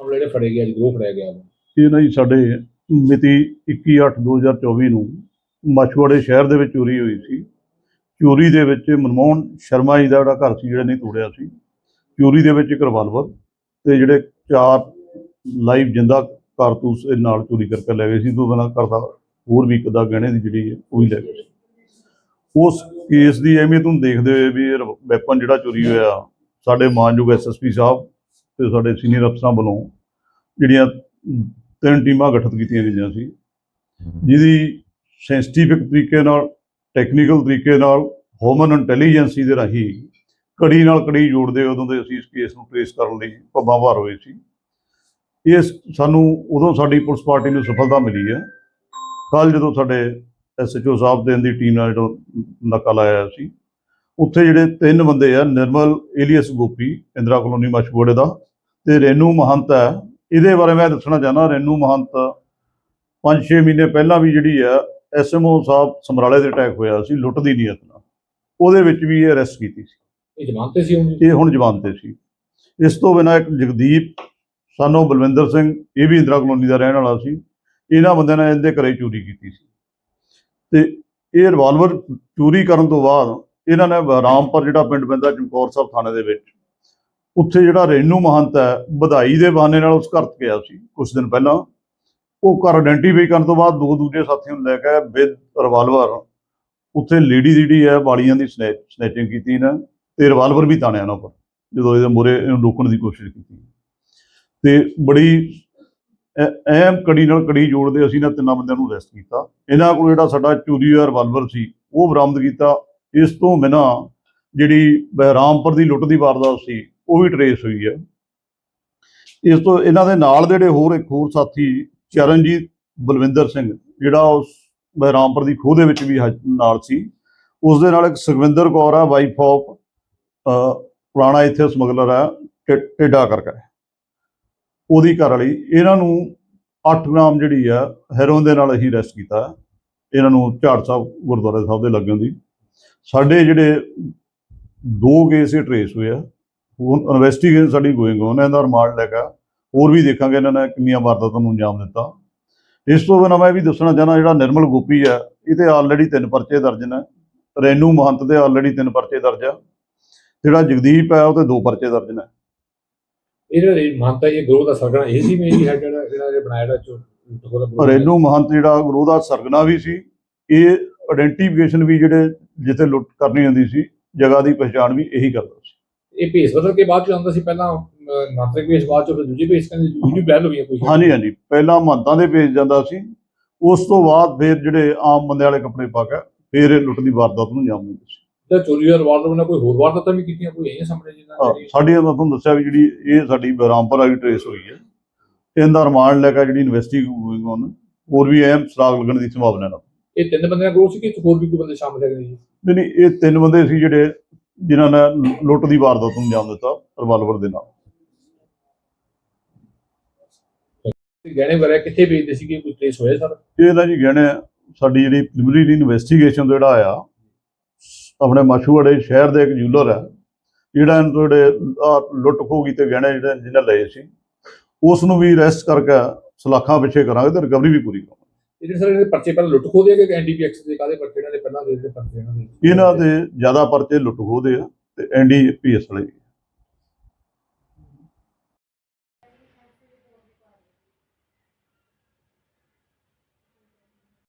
ਮਾਮਲੇ ਜਿਹੜੇ ਫੜੇ ਗਿਆ ਜੀ ਗਰੋਹ ਫੜਿਆ ਗਿਆ ਇਹ ਨਾ ਜੀ ਸਾਡੇ ਮਿਤੀ 21/8/2024 ਨੂੰ ਮਛਵਾੜੇ ਸ਼ਹਿਰ ਦੇ ਵਿੱਚ ਚੋਰੀ ਹੋਈ ਸੀ। ਚੋਰੀ ਦੇ ਵਿੱਚ ਮਨਮੋਹਨ ਸ਼ਰਮਾ ਜੀ ਦਾ ਜਿਹੜਾ ਘਰ ਸੀ, ਜਿਹੜਾ ਨਹੀਂ ਤੋੜਿਆ ਸੀ। ਚੋਰੀ ਦੇ ਵਿੱਚ ਇੱਕ ਰਿਵਾਲਵਰ ਤੇ ਜਿਹੜੇ ਚਾਰ ਲਾਈਵ ਜਿੰਦਾ ਕਾਰਤੂਸ ਇਹ ਨਾਲ ਚੋਰੀ ਕਰਕੇ ਲੈ ਗਏ ਸੀ। ਤੋਂ ਬਿਨਾਂ ਕਰਦਾ ਹੋਰ ਵੀ ਇੱਕ ਦਾ ਗਹਿਣੇ ਦੀ ਜਿਹੜੀ ਉਹ ਵੀ ਲੈ ਗਏ ਸੀ। ਉਸ ਕੇਸ ਦੀ ਅਹਿਮੀਅਤ ਨੂੰ ਦੇਖਦੇ ਹੋਏ ਵੀ ਵੈਪਨ ਜਿਹੜਾ ਚੋਰੀ ਹੋਇਆ, ਸਾਡੇ ਮਾਨਯੋਗ ਐਸਐਸਪੀ ਸਾਹਿਬ ਤੇ ਸਾਡੇ ਸੀਨੀਅਰ ਅਫਸਰਾਂ ਵੱਲੋਂ ਜਿਹੜੀਆਂ ਤਿੰਨ ਟੀਮਾਂ ਗਠਿਤ ਕੀਤੀਆਂ ਗਈਆਂ ਸੀ, ਜਿਹਦੀ ਸੈਂਸਿਟਿਵਿਕ ਤਰੀਕੇ ਨਾਲ ਟੈਕਨੀਕਲ ਤਰੀਕੇ ਨਾਲ ਹੋਮਨ ਇੰਟੈਲੀਜੈਂਸੀ ਦੇ ਰਾਹੀਂ ਕੜੀ ਨਾਲ ਕੜੀ ਜੋੜਦੇ ਉਦੋਂ ਦੇ ਅਸੀਂ ਇਸ ਕੇਸ ਨੂੰ ਟ੍ਰੇਸ ਕਰਨ ਲਈ ਪੱਬਾਂ ਭਾਰ ਹੋਏ ਸੀ। ਇਸ ਸਾਨੂੰ ਉਦੋਂ ਸਾਡੀ ਪੁਲਿਸ ਪਾਰਟੀ ਨੂੰ ਸਫਲਤਾ ਮਿਲੀ ਹੈ। ਕੱਲ ਜਦੋਂ ਸਾਡੇ ਐਸਐਚਓ ਸਾਹਿਬ ਦੇ ਦੀ ਟੀਮ ਨਾਲ ਜਿਹੜਾ ਨਾਕਾ ਲਾਇਆ ਸੀ, ਉੱਥੇ ਜਿਹੜੇ ਤਿੰਨ ਬੰਦੇ ਆ, ਨਿਰਮਲ, ਏਲੀਅਸ ਗੋਪੀ, ਇੰਦਰਾ ਕਲੋਨੀ ਮਸ਼ਹੂੜੇ ਦਾ ਤੇ ਰੇਨੂ ਮਹੰਤ ਹੈ। ਇਹਦੇ ਬਾਰੇ ਮੈਂ ਦੱਸਣਾ ਚਾਹੁੰਦਾ ਰੇਨੂ ਮਹੰਤ 5-6 ਮਹੀਨੇ ਪਹਿਲਾਂ ਵੀ ਜਿਹੜੀ ਆ ਐਸਐਮਓ ਸਾਹਿਬ ਸਮਰਾਲੇ ਦੇ ਅਟੈਕ ਹੋਇਆ ਸੀ ਲੁੱਟ ਦੀ ਨੀਅਤ ਨਾਲ ਉਹਦੇ ਵਿੱਚ ਵੀ ਇਹ ਅਰੈਸਟ ਕੀਤੀ ਸੀ। ਇਹ ਜ਼ਮਾਨਤ ਤੇ ਸੀ? ਇਹ ਹੁਣ ਜਵਾਨ ਤੇ ਸੀ। ਇਸ ਤੋਂ ਬਿਨਾਂ ਇੱਕ ਜਗਦੀਪ ਸਾਨੂੰ ਬਲਵਿੰਦਰ ਸਿੰਘ ਇਹ ਵੀ ਇੰਦਰਾ ਕਲੋਨੀ ਦਾ ਰਹਿਣ ਵਾਲਾ ਸੀ। ਇਹਨਾਂ ਬੰਦਿਆਂ ਨੇ ਇਹਦੇ ਘਰੇ ਚੋਰੀ ਕੀਤੀ ਸੀ। ਤੇ ਇਹ ਰਿਵਾਲਵਰ ਚੋਰੀ ਕਰਨ ਤੋਂ ਬਾਅਦ ਇਹਨਾਂ ਨੇ ਰਾਮਪੁਰ ਜਿਹੜਾ ਪਿੰਡ ਪੈਂਦਾ ਚਮਕੌਰ ਸਾਹਿਬ ਥਾਣੇ ਦੇ ਵਿੱਚ ਉੱਥੇ ਜਿਹੜਾ ਰੇਨੂ ਮਹੰਤ ਹੈ, ਵਧਾਈ ਦੇ ਬਹਾਨੇ ਨਾਲ ਉਸ ਘਰ 'ਚ ਗਿਆ ਸੀ ਕੁਝ ਦਿਨ ਪਹਿਲਾਂ। ਉਹ ਘਰ ਆਇਡੈਂਟੀਫਾਈ ਕਰਨ ਤੋਂ ਬਾਅਦ ਦੋ ਦੂਜੇ ਸਾਥੀਆਂ ਨੂੰ ਲੈ ਕੇ ਵਿਦ ਰਿਵਾਲਵਰ ਉੱਥੇ ਲੇਡੀ ਜਿਹੜੀ ਹੈ, ਵਾਲੀਆਂ ਦੀ ਸਨੈਚਿੰਗ ਕੀਤੀ ਇਹਨਾਂ ਤੇ ਰਿਵਾਲਵਰ ਵੀ ਤਾਣਿਆ ਉਹਨਾਂ ਉੱਪਰ ਜਦੋਂ ਇਹਦੇ ਮੂਹਰੇ ਇਹਨੂੰ ਰੋਕਣ ਦੀ ਕੋਸ਼ਿਸ਼ ਕੀਤੀ। ਤੇ ਬੜੀ ਅ- ਅਹਿਮ ਕੜੀ ਨਾਲ ਕੜੀ ਜੋੜਦੇ ਅਸੀਂ ਇਹਨਾਂ ਤਿੰਨਾਂ ਬੰਦਿਆਂ ਨੂੰ ਅਰੈਸਟ ਕੀਤਾ। ਇਹਨਾਂ ਕੋਲ ਜਿਹੜਾ ਸਾਡਾ ਚੋਰੀ ਹੋਇਆ ਰਿਵਾਲਵਰ ਸੀ, ਉਹ ਬਰਾਮਦ ਕੀਤਾ। ਇਸ ਤੋਂ ਬਿਨਾਂ ਜਿਹੜੀ ਬਹਿਰਾਮਪੁਰ ਦੀ ਲੁੱਟ ਦੀ ਵਾਰਦਾਤ ਸੀ ਉਹ ਵੀ ਟਰੇਸ ਹੋਈ ਹੈ। ਇਸ ਤੋਂ ਇਹਨਾਂ ਦੇ ਨਾਲ ਜਿਹੜੇ ਹੋਰ ਇੱਕ ਹੋਰ ਸਾਥੀ ਚਰਨਜੀਤ ਬਲਵਿੰਦਰ ਸਿੰਘ, ਜਿਹੜਾ ਉਸ ਬਹਿਰਾਮਪੁਰ ਦੀ ਖੋਹ ਦੇ ਵਿੱਚ ਵੀ ਹਾਜ- ਨਾਲ ਸੀ, ਉਸ ਦੇ ਨਾਲ ਇੱਕ ਸੁਖਵਿੰਦਰ ਕੌਰ ਆ ਵਾਈਫ ਆਫ ਪੁਰਾਣਾ ਇੱਥੇ ਸਮਗਲਰ ਹੈ ਟੇਡਾ ਟਿੱਡਾ ਕਰਕੇ ਉਹਦੀ ਘਰ ਵਾਲੀ, ਇਹਨਾਂ ਨੂੰ 8 ਗ੍ਰਾਮ ਜਿਹੜੀ ਆ ਹੈਰੋਨ ਦੇ ਨਾਲ ਅਸੀਂ ਅਰੈਸਟ ਕੀਤਾ। ਇਹਨਾਂ ਨੂੰ ਝਾੜ ਸਾਹਿਬ, ਗੁਰਦੁਆਰੇ ਸਾਹਿਬ ਦੇ ਲੱਗਣ ਦੀ। ਸਾਡੇ ਜਿਹੜੇ ਦੋ ਕੇਸ ਇਹ ਟਰੇਸ ਹੋਏ ਆ ਹੁਣ ਇਨਵੈਸਟੀਗੇਸ਼ਨ ਸਾਡੀ ਗੋਇੰਗ on ਹੈ ਇਹਦਾ ਰਿਮਾਂਡ ਲੈ ਕੇ ਹੋਰ ਵੀ ਦੇਖਾਂਗੇ ਇਹਨਾਂ ਨੇ ਕਿੰਨੀਆਂ ਵਾਰਦਾਤਾਂ ਨੂੰ ਅੰਜਾਮ ਦਿੱਤਾ। ਇਸ ਤੋਂ ਬਿਨਾਂ ਮੈਂ ਵੀ ਦੱਸਣਾ ਚਾਹਨਾ ਜਿਹੜਾ ਨਿਰਮਲ ਗੋਪੀ ਆ ਇਹ ਤੇ ਆਲਰੇਡੀ ਤਿੰਨ ਪਰਚੇ ਦਰਜ ਨੇ। ਰੈਨੂ ਮਹੰਤ ਦੇ ਆਲਰੇਡੀ ਤਿੰਨ ਪਰਚੇ ਦਰਜ ਆ। ਜਿਹੜਾ ਜਗਦੀਪ ਹੈ ਉਹ ਤੇ ਦੋ ਪਰਚੇ ਦਰਜ ਨੇ। ਇਹ ਜਿਹੜਾ ਇਹ ਇਹ ਗਰੋਹ ਦਾ ਸਰਗਣਾ ਇਹ ਸੀ ਮੇਰੀ ਹੈ ਜਿਹੜਾ ਜਿਹੜਾ ਇਹ ਬਣਾਇਆ ਗਰੋਹ ਰੈਨੂ ਮਹੰਤ ਜਿਹੜਾ ਗੁਰੂ ਦਾ ਸਰਗਨਾ ਵੀ ਸੀ ਇਹ ਆਇਡੈਂਟੀਫਿਕੇਸ਼ਨ ਵੀ ਜਿਹੜੇ ਜਿੱਥੇ ਲੁੱਟ ਕਰਨੀ ਹੁੰਦੀ ਸੀ ਜਗ੍ਹਾ ਦੀ ਪਛਾਣ ਵੀ ਇਹੀ ਕਰਦਾ ਸੀ। ਇਹ ਭੇਸ ਬਦਲ ਕੇ ਬਾਅਦ ਚ ਆਉਂਦਾ ਸੀ ਪਹਿਲਾਂ ਨਾਤਰਿਕ ਭੇਸ ਬਾਅਦ ਚ ਫਿਰ ਦੂਜੀ ਭੇਸ ਕਹਿੰਦੇ ਦੂਜੀ ਬੈਲ ਹੋਈ ਕੋਈ। ਹਾਂਜੀ ਹਾਂਜੀ ਪਹਿਲਾਂ ਮਹੰਤਾਂ ਦੇ ਭੇਜ ਜਾਂਦਾ ਸੀ ਉਸ ਤੋਂ ਬਾਅਦ ਫਿਰ ਜਿਹੜੇ ਆਮ ਬੰਦੇ ਵਾਲੇ ਕੱਪੜੇ ਪਾ ਕੇ ਫਿਰ ਇਹ ਲੁੱਟ ਦੀ ਵਾਰਦਾਤ ਨੂੰ ਅੰਜਾਮ ਦਿੰਦੇ ਸੀ। ਜਿਹੜਾ ਚੋਰੀ ਦਾ ਰਿਵਾਲਵਰ ਨਾਲ ਕੋਈ ਹੋਰ ਵਾਰਦਾਤਾਂ ਵੀ ਕੀਤੀਆਂ ਕੋਈ ਇਹ ਸਾਹਮਣੇ ਜਿਹੜੀ- ਸਾਡੀ ਮੈਂ ਤੁਹਾਨੂੰ ਦੱਸਿਆ ਵੀ ਜਿਹੜੀ ਇਹ ਸਾਡੀ ਬਰਾਮਪੁਰ ਵਾਲੀ ਟਰੇਸ ਹੋਈ ਹੈ। ਇਹਦਾ ਰਿਮਾਂਡ ਲੈ ਕੇ ਜਿਹੜੀ ਇਨਵੈਸਟੀਗੇਸ਼ਨ ਹੋਰ ਵੀ ਅਹਿਮ ਸਰਾਗ ਲੱਗਣ ਦੀ ਸੰਭਾਵਨਾ ਹੈ ਇਹ ਤਿੰਨ ਬੰਦਿਆਂ ਗਰੋਹ ਸੀ ਕਿ ਹੋਰ ਵੀ ਕੋਈ ਬੰਦੇ ਸ਼ਾਮਲ ਹੈਗੇ ਜੀ? ਨਹੀਂ ਨਹੀਂ ਇਹ ਤਿੰਨ ਬੰਦੇ ਸੀ ਜਿਹੜੇ ਜਿਨ੍ਹਾਂ ਨੇ ਲੁੱਟ ਦੀ ਵਾਰਦਾਤ ਨੂੰ ਅੰਜਾਮ ਦਿੱਤਾ ਰਿਵਾਲਵਰ ਦੇ ਨਾਲ। ਤੇ ਗਹਿਣੇ ਵਗੈਰਾ ਕਿੱਥੇ ਵੇਚਦੇ ਸੀਗੇ? ਕੋਈ ਟ੍ਰੇਸ ਹੋਇਆ ਸਰ? ਇਹ ਨਾ ਜੀ ਗਹਿਣੇ ਸਾਡੀ ਜਿਹੜੀ ਪ੍ਰੀਲਿਮਿਨਰੀ ਇਨਵੈਸਟੀਗੇਸ਼ਨ ਜਿਹੜਾ ਆਇਆ ਆਪਣੇ ਮਸ਼ਹੂੜੇ ਸ਼ਹਿਰ ਦੇ ਇੱਕ ਜੂਲਰ ਹੈ ਜਿਹੜਾ ਇਹਨਾਂ ਤੋਂ ਜਿਹੜੇ ਲੁੱਟ ਖੋਹ ਕੀਤੇ ਗਹਿਣੇ ਜਿਹੜੇ ਜਿਹਨੇ ਲਏ ਸੀ ਉਸ ਨੂੰ ਵੀ ਅਰੈਸਟ ਕਰਕੇ ਸਲਾਖਾਂ ਪਿੱਛੇ ਕਰਾਂਗੇ ਤੇ ਰਿਕਵਰੀ ਵੀ ਪੂਰੀ ਕਰਾਂਗੇ। ਇਹ ਜਿਹੜੇ ਸਰ ਇਹਦੇ ਪਰਚੇ ਪਹਿਲਾਂ ਲੁੱਟ ਖੋਹ ਦੇ ਕਿ ਐਨਡੀਪੀਐਕਸ ਦੇ ਕਾਦੇ ਪਰਚੇ? ਇਹਨਾਂ ਦੇ ਪਹਿਲਾਂ ਦੇ ਦੇ ਪਰਚੇ ਇਹਨਾਂ ਦੇ। ਇਹਨਾਂ ਦੇ ਜ਼ਿਆਦਾ ਪਰਚੇ ਲੁੱਟ ਖੋਹ ਦੇ ਆ ਤੇ ਐਨਡੀਪੀਐਸ ਵਾਲੇ